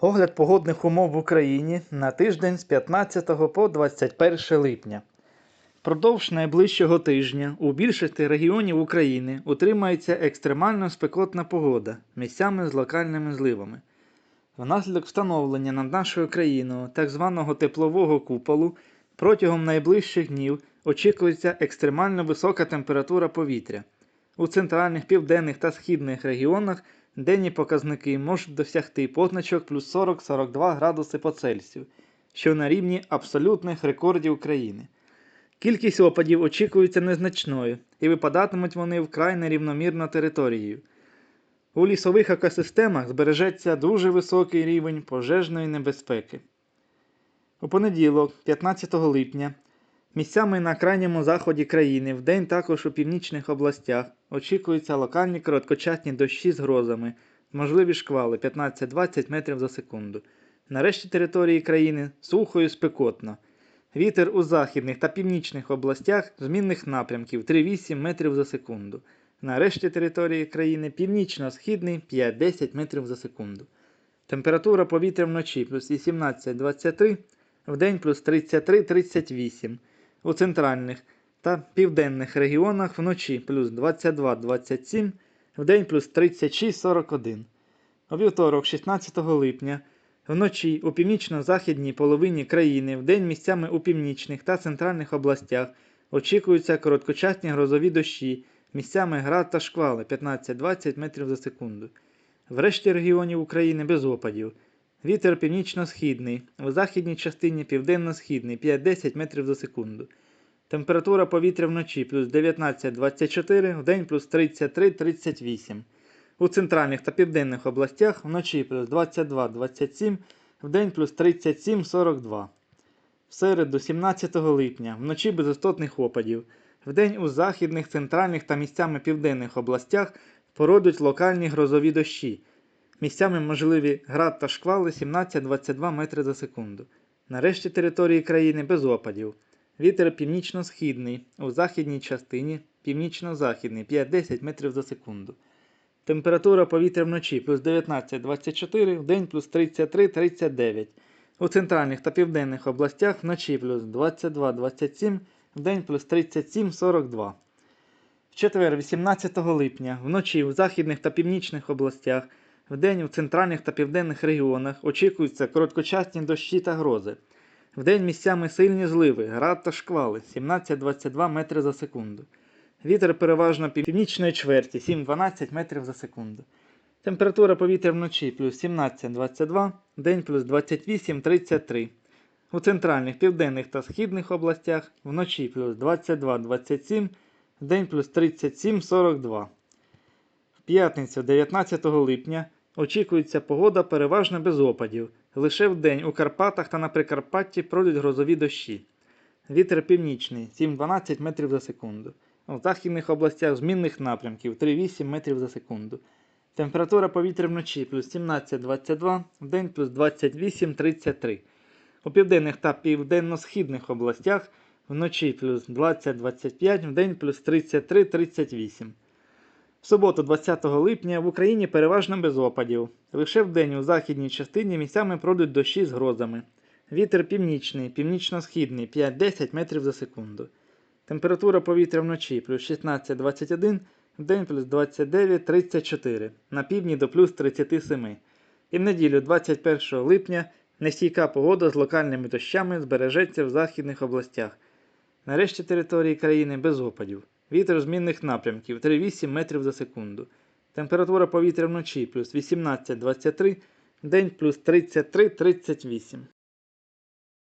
Огляд погодних умов в Україні на тиждень з 15 по 21 липня. Продовж найближчого тижня у більшості регіонів України утримається екстремально спекотна погода місцями з локальними зливами. Внаслідок встановлення над нашою країною так званого теплового куполу протягом найближчих днів очікується екстремально висока температура повітря. У центральних, південних та східних регіонах денні показники можуть досягти позначок плюс 40-42 градуси по Цельсію, що на рівні абсолютних рекордів України. Кількість опадів очікується незначною і випадатимуть вони вкрай нерівномірно територією. У лісових екосистемах збережеться дуже високий рівень пожежної небезпеки. У понеділок, 15 липня, місцями на крайньому заході країни, вдень також у північних областях, очікуються локальні короткочасні дощі з грозами, можливі шквали 15-20 метрів за секунду. На решті території країни сухо і спекотно. Вітер у західних та північних областях змінних напрямків 3-8 метрів за секунду. На решті території країни північно-східний 5-10 метрів за секунду. Температура повітря вночі плюс 18-23, вдень плюс 33-38. У центральних та південних регіонах вночі плюс 22-27, вдень плюс 36-41. У вівторок, 16 липня, вночі у північно-західній половині країни, вдень місцями у північних та центральних областях очікуються короткочасні грозові дощі, місцями град та шквали 15-20 метрів за секунду. В решті регіонів України без опадів. Вітер північно-східний, у західній частині південно-східний 5-10 метрів за секунду. Температура повітря вночі плюс 19-24, вдень плюс 33-38. У центральних та південних областях вночі плюс 22-27, вдень плюс 37-42. В середу, 17 липня, вночі без істотних опадів. Вдень у західних, центральних та місцями південних областях породуть локальні грозові дощі. Місцями можливі град та шквали 17-22 метри за секунду. На решті території країни без опадів. Вітер північно-східний, у західній частині північно-західний 5-10 метрів за секунду. Температура повітря вночі плюс 19-24, вдень плюс 33-39. У центральних та південних областях вночі плюс 22-27, вдень плюс 37-42. В четвер, 18 липня, вночі у західних та північних областях, вдень у центральних та південних регіонах очікуються короткочасні дощі та грози. Вдень місцями сильні зливи, град та шквали 17-22 метри за секунду. Вітер переважно північної чверті 7-12 метрів за секунду. Температура повітря вночі плюс 17-22, день плюс 28-33. У центральних, південних та східних областях вночі плюс 22-27, день плюс 37-42. В п'ятницю 19 липня очікується погода переважно без опадів. Лише вдень у Карпатах та на Прикарпатті пройдуть грозові дощі. Вітер північний 7-12 метрів за секунду. У західних областях змінних напрямків 3-8 метрів за секунду. Температура повітря вночі плюс 17-22, вдень плюс 28-33. У південних та південно-східних областях вночі плюс 20-25, вдень плюс 33-38. В суботу, 20 липня, в Україні переважно без опадів. Лише вдень у західній частині місцями пройдуть дощі з грозами. Вітер північний, північно-східний 5-10 метрів за секунду. Температура повітря вночі плюс 16-21, вдень плюс 29-34, на півдні до плюс 37. І в неділю 21 липня нестійка погода з локальними дощами збережеться в західних областях. Нарешті території країни без опадів. Вітер змінних напрямків 3-8 метрів за секунду. Температура повітря вночі плюс 18-23, день плюс 33-38.